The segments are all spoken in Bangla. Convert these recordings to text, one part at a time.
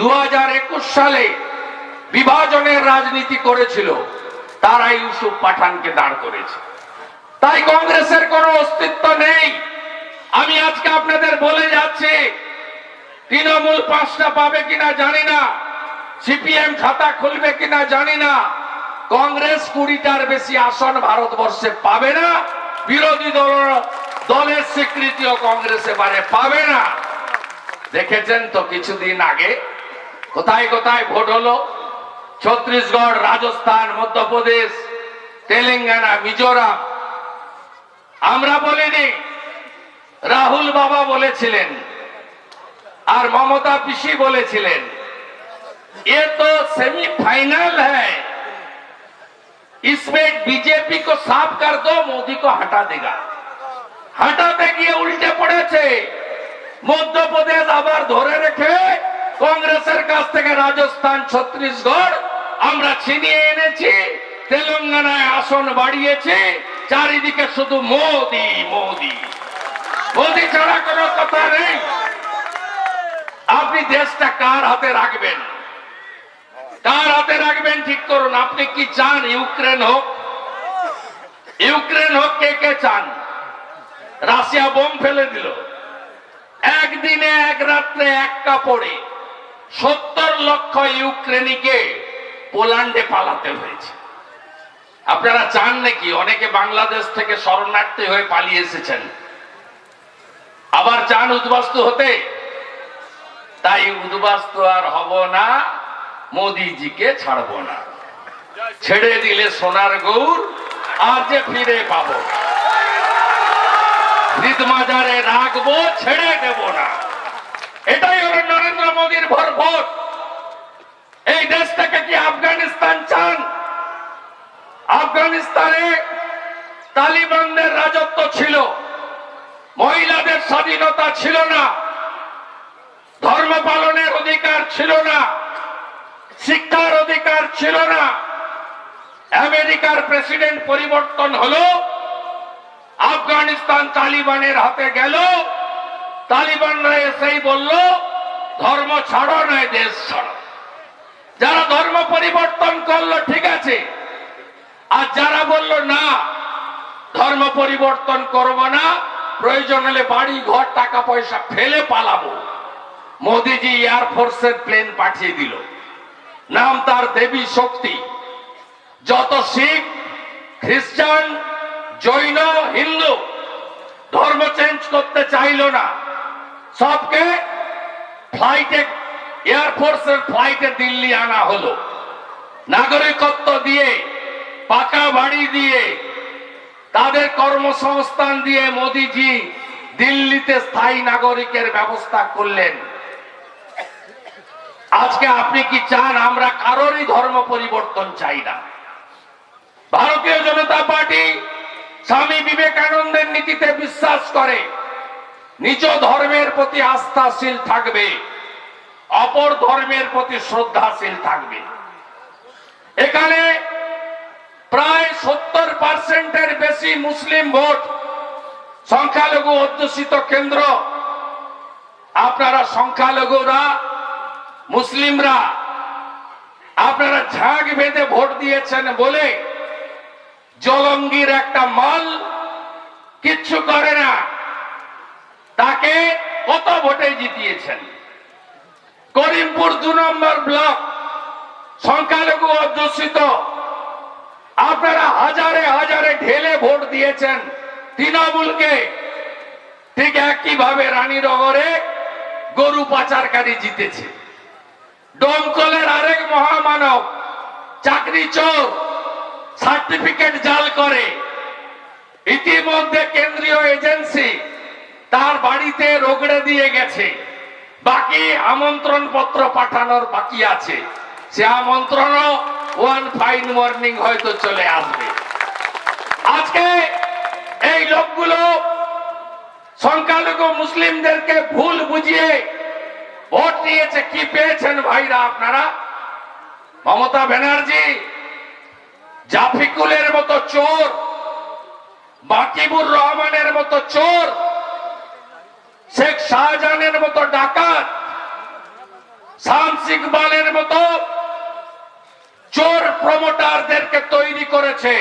দু হাজার একুশ সালে বিভাজনের রাজনীতি করেছিল, তারা ইউসুফ পাঠানকে দাঁড় করেছে। তাই কংগ্রেসের কোনো অস্তিত্ব নেই। আমি আজকে আপনাদের বলে যাচ্ছি, তৃণমূল পাঁচটা পাবে কিনা জানি না, সিপিএম খাতা খুলবে কিনা জানি না, কংগ্রেস কুড়িটার বেশি আসন ভারতবর্ষে পাবে না, বিরোধী দল, দলের স্বীকৃতিও কংগ্রেস এবারে পাবে না। দেখেছেন তো কিছুদিন আগে কোথায় কোথায় ভোট হলো ছত্তিশগড় রাজস্থান মধ্যপ্রদেশ তেলেঙ্গানা মিজোরাম আমরা বলিনি রাহুল বাবা বলেছিলেন আর মমতা পিসি বলেছিলেন ये तो सेमीफाइनल है इसमें बीजेपी को साफ कर दो मोदी को हटा देगा হটাতে গিয়ে উল্টে পড়েছে মধ্যপ্রদেশ আবার ধরে রেখে কংগ্রেসের কাছ থেকে রাজস্থান, ছত্তিশগড় আমরা ছিনিয়ে এনেছি, তেলেঙ্গানায় আসন বাড়িয়েছে, চারিদিকে শুধু মোদি মোদি। মোদি ছাড়া কোনো কথা নেই। আপনি দেশটা কার হাতে রাখবেন? কার হাতে রাখবেন ঠিক করুন, আপনি কি চান ইউক্রেন হোক? ইউক্রেন হোক, কে কে চান? রাশিয়া বোম ফেলে দিল। একদিনে, এক রাত্রে, এক কাপড়ে। সত্তর লক্ষ ইউক্রেনিকে পোল্যান্ডে পালাতে হয়েছে। আপনারা চান নাকি? অনেকে বাংলাদেশ থেকে শরণার্থী হয়ে পালিয়ে এসেছেন। আবার চান উদ্বাস্তু হতে? তাই উদ্বাস্তু আর হব না, মোদিজিকে ছাড়বো না। ছেড়ে দিলে সোনার গৌর, আর যে ফিরে পাব। হৃদমাজারে রাখব, ছেড়ে দেব না। এটাই হলো মোদীর ভর ভোট। এই দেশটাকে কি আফগানিস্তান চান? আফগানিস্তানে তালিবানদের রাজত্ব ছিল, মহিলাদের স্বাধীনতা ছিল না, ধর্ম পালনের অধিকার ছিল না, শিক্ষার অধিকার ছিল না। আমেরিকার প্রেসিডেন্ট পরিবর্তন হলো, আফগানিস্তান তালিবানের হাতে গেল, তালিবানরা এসেই বলল ধর্ম ছাড়ো নয়, দেশ ছাড়ো। যারা ধর্ম পরিবর্তন করল, ঠিক আছে। আর যারা বলল, না, ধর্ম পরিবর্তন করব না, প্রয়োজন হলে বাড়ি, ঘর, টাকা, পয়সা ফেলে পালাবো। মোদিজি এয়ারফোর্সের প্লেন পাঠিয়ে দিল। নাম তার দেবী শক্তি। যত শিখ, খ্রিস্টান, জৈন, হিন্দু, ধর্ম চেঞ্জ করতে চাইল না, সবকে ফ্লাইটে এয়ারফোর্সের ফ্লাইটে দিল্লি আনা হলো। নাগরিকত্ব দিয়ে, পাকা বাড়ি দিয়ে, তাদের কর্মসংস্থান দিয়ে মোদিজি দিল্লিতে স্থায়ী নাগরিকের ব্যবস্থা করলেন। আজকে আপনি কি চান আমরা কারোরই ধর্ম পরিবর্তন চাই না? ভারতীয় জনতা পার্টি স্বামী বিবেকানন্দের নীতিতে বিশ্বাস করে। নিজ ধর্মের প্রতি আস্থাশীল থাকবে, অপর ধর্মের প্রতি শ্রদ্ধাশীল থাকবে। এখানে প্রায় সত্তর পার্সেন্টের বেশি মুসলিম ভোট সংখ্যালঘু অধ্যুষিত কেন্দ্র। আপনারা সংখ্যালঘুরা, মুসলিমরা, আপনারা ঝাঁক বেঁধে ভোট দিয়েছেন বলে জলঙ্গির একটা মাল কিচ্ছু করে না। তাকে কত ভোটে জিতিয়েছেন? করিমপুর দু নম্বর ব্লক সংখ্যালঘু অধ্যুষিত। আপনারা হাজারে হাজারে ঢেলে ভোট দিয়েছেন তৃণমূলকে। ঠিক একইভাবে রানীনগরে গরু পাচারকারী জিতেছে। ডোমকলের আরেক মহামানব চাকরি চোর, সার্টিফিকেট জাল করে। ইতিমধ্যে কেন্দ্রীয় এজেন্সি তার বাড়িতে রোগড়ে দিয়ে গেছে। বাকি আমন্ত্রণ পত্র পাঠানোর বাকি আছে। সে আমন্ত্রণ ওয়ান ফাইন মর্নিং হয়তো চলে আসবে। আজকে এই লোকগুলো সংখ্যালঘু মুসলিমদেরকে ভুল বুঝিয়ে ভোট দিয়েছে। কি পেয়েছেন ভাইরা আপনারা? মমতা ব্যানার্জি, জাফিকুলের মতো চোর, বাকিবুর রহমানের মতো চোর শাহজাহানের মতো ডাকাত শামস ইকবালের মতো চোর প্রমোটারদেরকে তৈরি করেছে।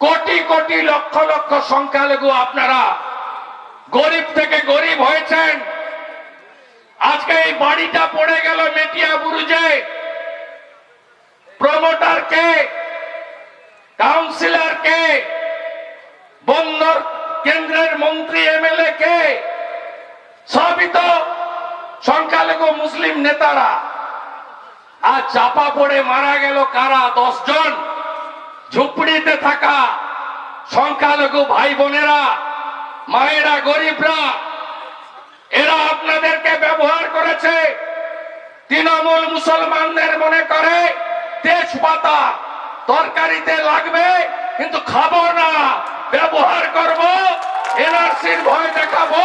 কোটি কোটি লক্ষ লক্ষ সংখ্যালঘু আপনারা গরিব থেকে গরিব হয়েছেন। আজকে এই বাড়িটা পড়ে গেল মেটিয়া বুরুজে। প্রমোটারকে কাউন্সিলরকে বন্দর কেন্দ্রের মন্ত্রী কে সবই সংখ্যালঘু মুসলিম নেতারা। আজ চাপা পড়ে মারা গেল কারা? দশ জন ঝুপড়িতে থাকা সংখ্যালঘু ভাই বোনেরা মায়েরা, গরিবরা, এরা আপনাদেরকে ব্যবহার করেছে। তৃণমূল মুসলমানদের মনে করে, তেজপাতা তরকারিতে লাগবে, কিন্তু খাব না। ব্যবহার করব, এনআরসির ভয় দেখাবো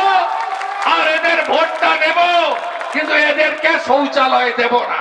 আর এদের ভোটটা নেব কিন্তু এদেরকে শৌচালয় দেব না।